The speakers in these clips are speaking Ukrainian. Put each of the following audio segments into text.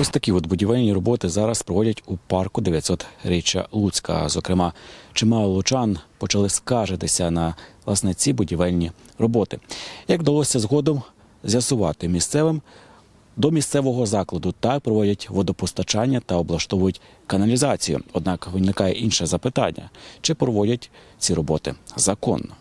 Ось такі от будівельні роботи зараз проводять у парку 900 річчя Луцька. Зокрема, чимало лучан почали скаржитися на власне ці будівельні роботи. Як вдалося згодом з'ясувати місцевим, до місцевого закладу так проводять водопостачання та облаштовують каналізацію. Однак виникає інше запитання: чи проводять ці роботи законно?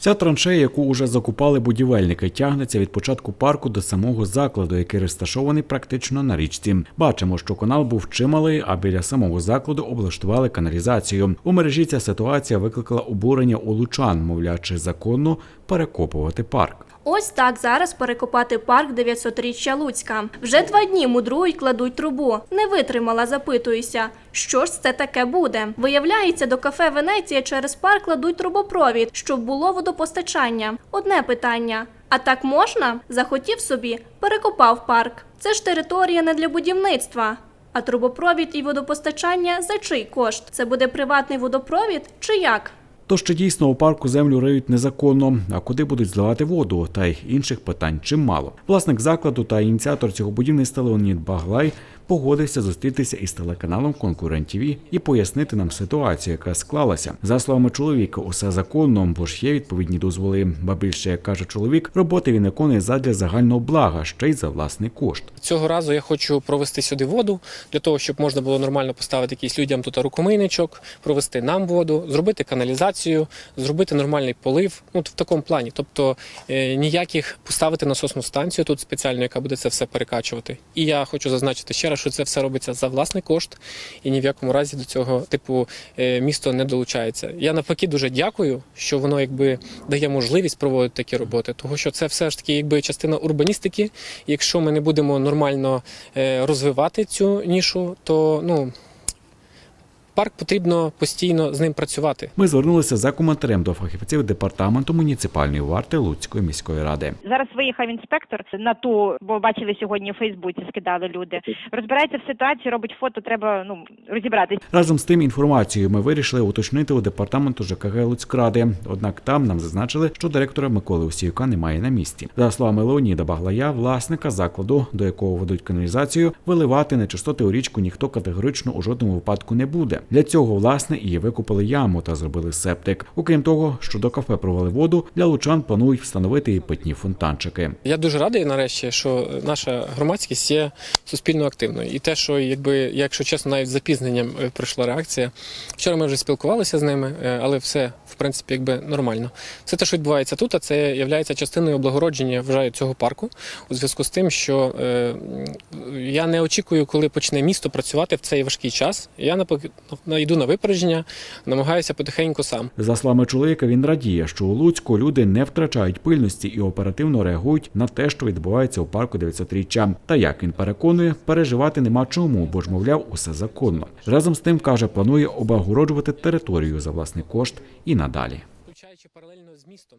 Ця траншея, яку уже закупали будівельники, тягнеться від початку парку до самого закладу, який розташований практично на річці. Бачимо, що канал був чималий, а біля самого закладу облаштували каналізацію. У мережі ця ситуація викликала обурення у лучан, мовлячи законно перекопувати парк. Ось так зараз перекопати парк 900-річчя Луцька. Вже два дні мудрують, кладуть трубу. Не витримала, запитуюся, що ж це таке буде? Виявляється, до кафе Венеція через парк кладуть трубопровід, щоб було водопостачання. Одне питання: а так можна? Захотів собі, перекопав парк. Це ж територія не для будівництва. А трубопровід і водопостачання за чий кошт? Це буде приватний водопровід чи як? То що дійсно у парку землю риють незаконно, а куди будуть зливати воду, та й інших питань чимало. Власник закладу та ініціатор цього будівництва Леонід Баглай погодився зустрітися із телеканалом Конкурент ТВ і пояснити нам ситуацію, яка склалася. За словами чоловіка, усе законно, бо ж є відповідні дозволи. Ба більше, як каже чоловік, роботи він виконує задля загального блага, ще й за власний кошт. Цього разу я хочу провести сюди воду для того, щоб можна було нормально поставити якісь людям тут рукомийничок, провести нам воду, зробити каналізацію, зробити нормальний полив. Ну в такому плані. Тобто е, ніяких поставити насосну станцію тут спеціально, яка буде це все перекачувати. І я хочу зазначити ще раз, що це все робиться за власний кошт, і ні в якому разі до цього типу е, місто не долучається. Я навпаки дуже дякую, що воно якби дає можливість проводити такі роботи, тому що це все ж таки якби частина урбаністики. Якщо ми не будемо нормально е, розвивати цю нішу, то ну. Парк потрібно постійно з ним працювати. Ми звернулися за коментарем до фахівців департаменту муніципальної варти Луцької міської ради. Зараз виїхав інспектор на ту, бо бачили сьогодні у Фейсбуці, скидали люди. Розбирається в ситуації, робить фото. Треба ну розібратись. Разом з тим інформацією ми вирішили уточнити у департаменту ЖКГ Луцькради. Однак там нам зазначили, що директора Миколи Осіюка немає на місці. За словами Леоніда Баглая, власника закладу, до якого ведуть каналізацію, виливати нечистоти у річку ніхто категорично у жодному випадку не буде. Для цього власне і викупили яму та зробили септик. Окрім того, що до кафе провели воду, для лучан планують встановити і питні фонтанчики. Я дуже радий нарешті, що наша громадськість є суспільно активною. І те, що якби, якщо чесно, навіть з запізненням е, прийшла реакція. Вчора ми вже спілкувалися з ними, е, але все принципі якби нормально. Все те, що відбувається тут, а це є частиною облагородження вважаю цього парку у зв'язку з тим, що е, я не очікую, коли почне місто працювати в цей важкий час. Я напок- йду на випередження, намагаюся потихеньку сам. За словами чоловіка, він радіє, що у Луцьку люди не втрачають пильності і оперативно реагують на те, що відбувається у парку 900-річчя. Та як він переконує, переживати нема чому, бо ж мовляв, усе законно. Разом з тим каже, планує облагороджувати територію за власний кошт і надалі. Включаючи паралельно з містом.